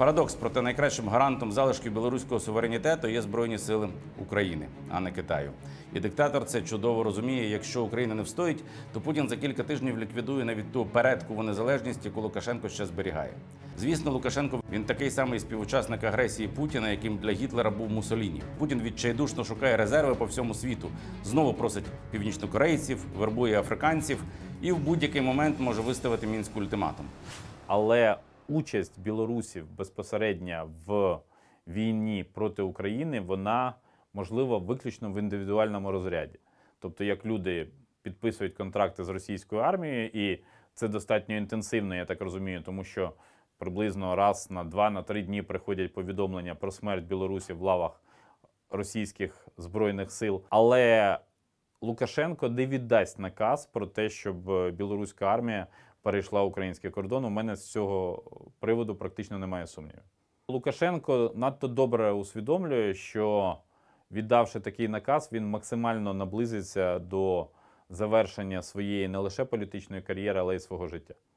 Парадокс, проте найкращим гарантом залишків білоруського суверенітету є Збройні сили України, а не Китаю. І диктатор це чудово розуміє. Якщо Україна не встоїть, то Путін за кілька тижнів ліквідує навіть ту передкову незалежність, яку Лукашенко ще зберігає. Звісно, Лукашенко він такий самий співучасник агресії Путіна, яким для Гітлера був Муссоліні. Путін відчайдушно шукає резерви по всьому світу. Знову просить північнокорейців, вербує африканців і в будь-який момент може виставити мінський ультиматум. Але участь білорусів безпосередньо в війні проти України вона можлива виключно в індивідуальному розряді. Тобто, як люди підписують контракти з російською армією, і це достатньо інтенсивно, я так розумію, тому що приблизно раз на два на три дні приходять повідомлення про смерть Білорусі в лавах російських збройних сил. Але Лукашенко не віддасть наказ про те, щоб білоруська армія перейшла український кордон. У мене з цього приводу практично немає сумнівів. Лукашенко надто добре усвідомлює, що віддавши такий наказ, він максимально наблизиться до завершення своєї не лише політичної кар'єри, але й свого життя.